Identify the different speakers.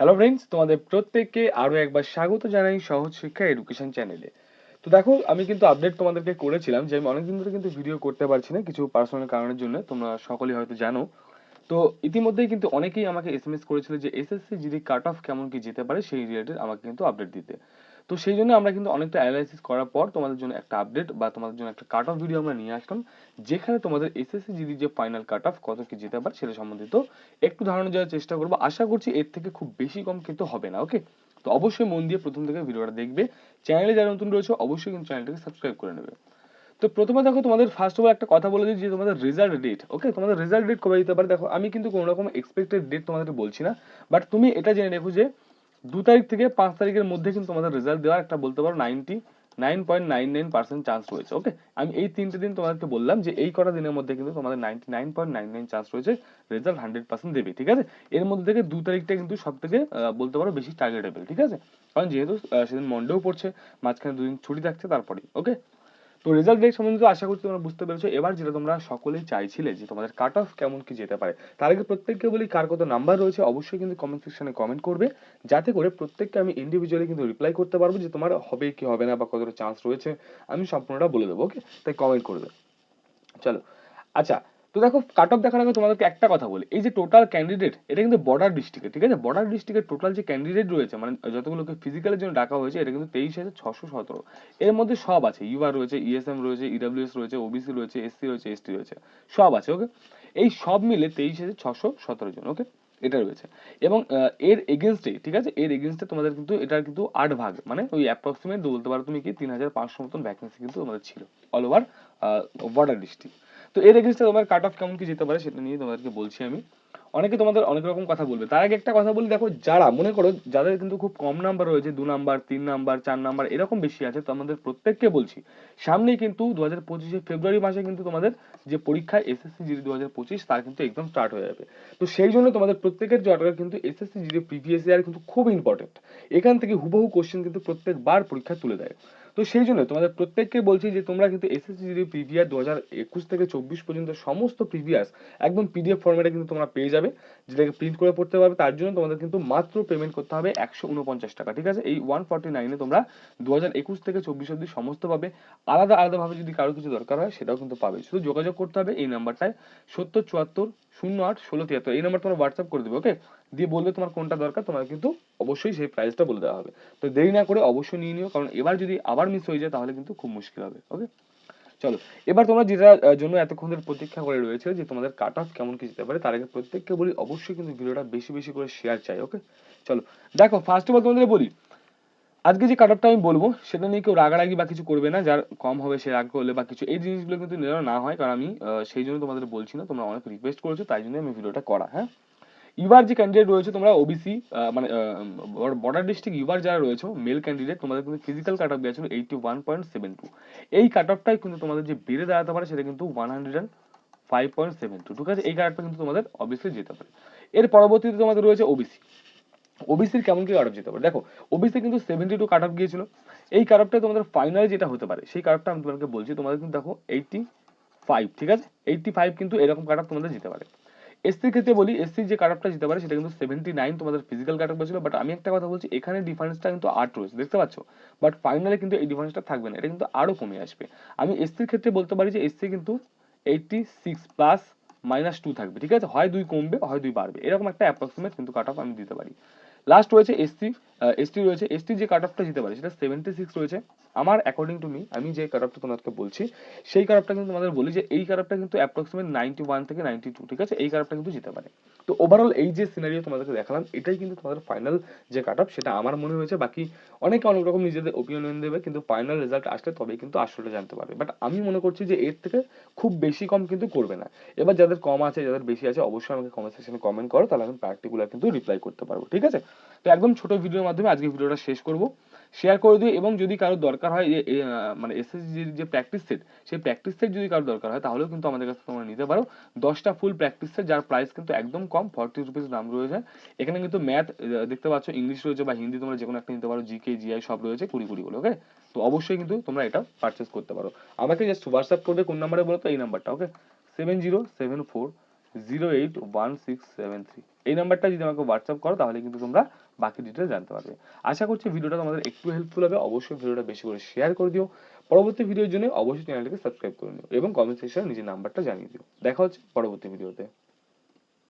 Speaker 1: Hello friends তোমাদের প্রত্যেককে আরও একবার স্বাগত জানাই সহজ শিক্ষা এডুকেশন চ্যানেলে তো দেখো, আমি কিন্তু আপডেট তোমাদেরকে করেছিলাম যে আমি অনেকদিন ধরে কিন্তু ভিডিও করতে পারছি না কিছু পার্সোনাল কারণের জন্য, তোমরা সকলেই হয়তো জানো। তো ইতিমধ্যেই কিন্তু অনেকেই আমাকে এস এম এস করেছিল যে S S C GD cut off কেমন কি যেতে পারে সেই রিলেটেড আমাকে কিন্তু আপডেট দিতে। তো সেই জন্য আমরা কিন্তু অনেকটা অ্যানালাইসিস করার পর তোমাদের জন্য একটা আপডেট বা তোমাদের জন্য একটা কাট অফ ভিডিও আমরা নিয়ে আসলাম, যেখানে তোমাদের এসএসসি জিডি যে ফাইনাল কাট অফ কত কি যেতে পারে সেটা সম্বন্ধিত একটু ধারণা দেওয়ার চেষ্টা করব। আশা করছি এর থেকে খুব বেশি কম কিন্তু হবে না ওকে তো অবশ্যই মন দিয়ে প্রথম থেকে ভিডিওটা দেখবে। চ্যানেলে যারা নতুন রয়েছে, অবশ্যই কিন্তু চ্যানেলটাকে সাবস্ক্রাইব করে নেবে। তো প্রথমে দেখো তোমাদের ফার্স্ট অফ অল একটা কথা বলে দিই যে তোমাদের রেজাল্ট ডেট ওকে তোমাদের রেজাল্ট ডেট কবে দিতে পারে? দেখো, আমি কিন্তু কোনো রকম এক্সপেক্টেড ডেট তোমাদের বলছি না বাট তুমি এটা জেনে রেখো যে দু তারিখ থেকে পাঁচ তারিখের মধ্যে কিন্তু তোমাদের রেজাল্ট দেওয়ার একটা বলতে পারো ninety nine point nine nine percent chance রয়েছে ওকে আমি এই তিনটে দিন তোমাদেরকে বললাম যে এই কটা দিনের মধ্যে কিন্তু তোমাদের ninety nine point nine nine chance রয়েছে রেজাল্ট হান্ড্রেড পার্সেন্ট দেবে, ঠিক আছে? এর মধ্যে থেকে দু তারিখটা কিন্তু সব থেকে বলতে পারো বেশি টার্গেটেবল ঠিক আছে? কারণ যেহেতু সেদিন মন্ডেও পড়ছে, মাঝখানে দুদিন ছুটি থাকছে তারপরে ওকে তো রেজাল্ট ডেট সম্বন্ধে আশা করছি তোমরা বুঝতে পেরেছ। এবার যেটা তোমরা সকলেই চাইছিলে যে তোমাদের কাট অফ কেমন কি যেতে পারে, তার আগে প্রত্যেককে বলি কার কত নাম্বার রয়েছে, অবশ্যই কিন্তু কমেন্ট সেকশনে কমেন্ট করবে, যাতে করে প্রত্যেককে আমি ইন্ডিভিজুয়ালি কিন্তু রিপ্লাই করতে পারব যে তোমার হবে কি হবে না বা কতটা চান্স রয়েছে, আমি সম্পূর্ণটা বলে দেবো ওকে তাই কমেন্ট করবে চলো। আচ্ছা তো দেখো কাট অফ দেখার আগে তোমাদেরকে একটা কথা বলি। এই যে টোটাল ক্যান্ডিডেট এটা কিন্তু বর্ডার ডিস্ট্রিক্টে ঠিক আছে? বর্ডার ডিস্ট্রিক্টের টোটাল যে ক্যান্ডিডেট রয়েছে মানে যতগুলোকে ফিজিক্যালের জন্য ডাকা হয়েছে, এটা কিন্তু তেইশ হাজার ছশো সতেরো। এর মধ্যে সব আছে ইউআর রয়েছে ইএসএম রয়েছে ইডাব্লিউএস রয়েছে ওবিসি রয়েছে এসসি রয়েছে এসটি রয়েছে, সব আছে ওকে এই সব মিলে তেইশ হাজার ছশো সতেরো জন ওকে এটা রয়েছে। এবং এর এগেনস্টে ঠিক আছে? এর এগেনস্টে তোমাদের কিন্তু, এটার কিন্তু আট ভাগ মানে ওই অ্যাপ্রক্সিমেট বলতে পারো তুমি কি, তিন হাজার পাঁচশো মতন ভ্যাকেন্সি কিন্তু তোমাদের ছিল অল ওভার বর্ডার ডিস্ট্রিক্ট তো এর এগেনস্টে তোমার কাট অফ কেমন কি যেতে পারে সেটা নিয়ে তোমাদেরকে বলছি আমি। অনেকে তোমাদের অনেক রকম কথা বলবে। তার আগে একটা কথা বলি, দেখো যারা, মনে করো যাদের কিন্তু খুব কম নাম্বার রয়েছে, দু নাম্বার তিন নাম্বার চার নাম্বার এরকম বেশি আছে, তো আমাদের প্রত্যেককে বলছি, সামনেই কিন্তু দু হাজার পঁচিশে ফেব্রুয়ারি মাসে কিন্তু তোমাদের যে পরীক্ষা এসএসসি জিডি দু হাজার পঁচিশ, তার কিন্তু এক্সাম স্টার্ট হয়ে যাবে। তো সেই জন্য তোমাদের প্রত্যেকের জটকা কিন্তু এসএসসি জিডি প্রিভিয়াস ইয়ার কিন্তু খুব ইম্পর্টেন্ট এখান থেকে হুবহু কোশ্চেন কিন্তু প্রত্যেকবার পরীক্ষা তুলে দেয়। তো সেই জন্য তোমাদের প্রত্যেককে বলছি যে তোমরা কিন্তু এসএসসি জিডি প্রিভিয়াস দু হাজার একুশ থেকে চব্বিশ পর্যন্ত সমস্ত প্রিভিয়াস একদম পিডিএফ ফরম্যাটে কিন্তু তোমরা পেয়ে যাবে, যেটাকে প্রিন্ট করে পড়তে পারবে। তার জন্য তোমাদের কিন্তু মাত্র পেমেন্ট করতে হবে একশো উনপঞ্চাশ টাকা, ঠিক আছে? এই ওয়ান ফর্টি নাইনে তোমরা দু হাজার একুশ থেকে চব্বিশ অব্দি সমস্ত পাবে। আলাদা আলাদাভাবে যদি কারও কিছু দরকার হয়, সেটাও কিন্তু পাবে। শুধু যোগাযোগ করতে হবে এই নাম্বারটায় সত্তর চুয়াত্তর শূন্য আট ষোলো তিয়াত্তর, এই নাম্বার তোমরা হোয়াটসঅ্যাপ করে দেবে ওকে দিয়ে বলবে তোমার কোনটা দরকার তোমার কিন্তু অবশ্যই সেই প্রাইসটা বলে দেওয়া হবে। তো দেরি না করে অবশ্যই নিয়ে নিও, কারণ এবার যদি আবার মিস হয়ে যায়, তাহলে কিন্তু খুব মুশকিল হবে ওকে চলো, এবার তোমরা যেটা জন্য এতক্ষণ ধরে প্রতীক্ষা করে রয়েছে যে তোমাদের কাট অফ কেমন কি যেতে পারে, তার আগে প্রত্যেককে বলি, অবশ্যই কিন্তু ভিডিওটা বেশি বেশি করে শেয়ার চাই ওকে চলো, দেখো ফার্স্ট অফ অল তোমাদের বলি, আজকে যে কাট অফটা আমি বলব, সেটা নিয়ে কেউ রাগারাগি বা কিছু করবে না, যার কম হবে সে রাগ করলে বা কিছু, এই জিনিসগুলো কিন্তু যেন না হয়, কারণ আমি সেই জন্য তোমাদের বলছি না, তোমরা অনেক রিকোয়েস্ট করেছ, তাই জন্য আমি ভিডিওটা করা হ্যাঁ? ইউআর যে ক্যান্ডিডেট রয়েছে তোমরা ওবিসি মানে বর্ডার ডিস্ট্রিক্ট ইউআর যারা রয়েছে মেল ক্যান্ডিডেট তোমাদের কিন্তু ফিজিক্যাল কাট অফ দেওয়া ছিল ওয়ান পয়েন্ট সেভেন টু এই কাট অফটাই কিন্তু তোমাদের যে বেড়ে দাঁড়াতে পারে, সেটা কিন্তু one hundred and five point seven two ঠিক আছে? এই কাট কিন্তু তোমাদের অবভিয়াসলি যেতে পারে। এর পরবর্তীতে তোমাদের রয়েছে ওবিসি ওবিসির কেমন কি কাট অফ যেতে পারে? দেখো ওবিসি কিন্তু সেভেন্টি টু কাট অফ গিয়েছিল। এই কাট অফটা তোমাদের ফাইনাল যেটা হতে পারে, সেই কাট অফটা আমি তোমাদেরকে বলছি, তোমাদের কিন্তু দেখো এইটটি ফাইভ ঠিক আছে? এইটটি ফাইভ কিন্তু এরকম কাট অফ তোমাদের যেতে পারে। এসসির ক্ষেত্রে বলি এসসির যে কাট অফটা যেতে পারে সেটা কিন্তু সেভেন্টি নাইন তোমাদের ফিজিক্যাল কাট অফ ছিল বাট আমি একটা কথা বলছি, এখানে ডিফারেন্সটা কিন্তু আট রয়েছে, দেখতে পাচ্ছ? বাট ফাইনালে কিন্তু এই ডিফারেন্সটা থাকবে না, এটা কিন্তু আরও কমে আসবে। আমি এসসির ক্ষেত্রে বলতে পারি যে এসসি কিন্তু eighty six plus minus two থাকবে, ঠিক আছে? হয় দুই কমবে, হয় দুই বাড়বে, এরকম একটা অ্যাপ্রক্সিমেট কিন্তু কাট অফ আমি দিতে পারি। লাস্ট রয়েছে এসসি এসটি রয়েছে। এসটি যে কাট অফটা যেতে পারে, সেটা সেভেন্টি সিক্স রয়েছে। আমার অ্যাকর্ডিং টু মি আমি যে কাট অফটা তোমাদেরকে বলছি, সেই কাট অফটা কিন্তু তোমাদের বলি যে, এই কাট অফটা কিন্তু অ্যাপ্রক্সিমেট নাইনটি ওয়ান থেকে নাইনটি টু ঠিক আছে? এই কাট অফটা কিন্তু যেতে পারে। তো ওভারঅল এই যে সিনারিও তোমাদেরকে দেখালাম, এটাই কিন্তু তোমাদের ফাইনাল যে কাট অফ সেটা আমার মনে হয়েছে। বাকি অনেকে অনেক রকম নিজেদের ওপিনিয়ন দেবে, কিন্তু ফাইনাল রেজাল্ট আসলে তবেই কিন্তু আসলে জানতে পারবে। বাট আমি মনে করছি যে এর থেকে খুব বেশি কম কিন্তু করবে না। এবার যাদের কম আছে, যাদের বেশি আছে, অবশ্যই আমাকে কমেন্ট সেকশনে কমেন্ট করো, তাহলে আমি পার্টিকুলার কিন্তু রিপ্লাই করতে পারব, ঠিক আছে? তো একদম ছোট ভিডিওর মাধ্যমে আজকে ভিডিওটা শেষ করব। শেয়ার করে দিও এবং যদি কারও দরকার হয় যে মানে এসএসজি যে প্র্যাকটিস সেট সেই প্র্যাকটিস সেট যদি কারও দরকার হয়, তাহলেও কিন্তু আমাদের কাছে তোমরা নিতে পারো। দশটা ফুল প্র্যাকটিস সেট যার প্রাইস কিন্তু একদম কম ফর্টি রুপিস দাম রয়েছে। এখানে কিন্তু ম্যাথ দেখতে পাচ্ছ ইংলিশ রয়েছে বা হিন্দি তোমরা যে কোনো একটা নিতে পারো জিকে জিআই সব রয়েছে, কুড়ি কুড়ি করে ওকে তো অবশ্যই কিন্তু তোমরা এটা পারচেস করতে পারো। আমাকে জাস্ট হোয়াটসঅ্যাপ করবে কোন নাম্বারে বলো তো, এই নাম্বারটা okay seven zero seven four zero eight one six seven three এই নাম্বারটা যদি আমাকে হোয়াটসঅ্যাপ করো, তাহলে কিন্তু তোমরা বাকি ডিটেল জানতে পারবে। আশা করছি ভিডিওটা তোমাদের একটু হেল্পফুল হবে। অবশ্যই ভিডিওটা বেশি করে শেয়ার করে দিও। পরবর্তী ভিডিওর জন্য অবশ্যই চ্যানেলটিকে সাবস্ক্রাইব করে নিও এবং কমেন্ট সেকশনে নিজের নাম্বারটা জানিয়ে দিও। দেখা হচ্ছে পরবর্তী ভিডিওতে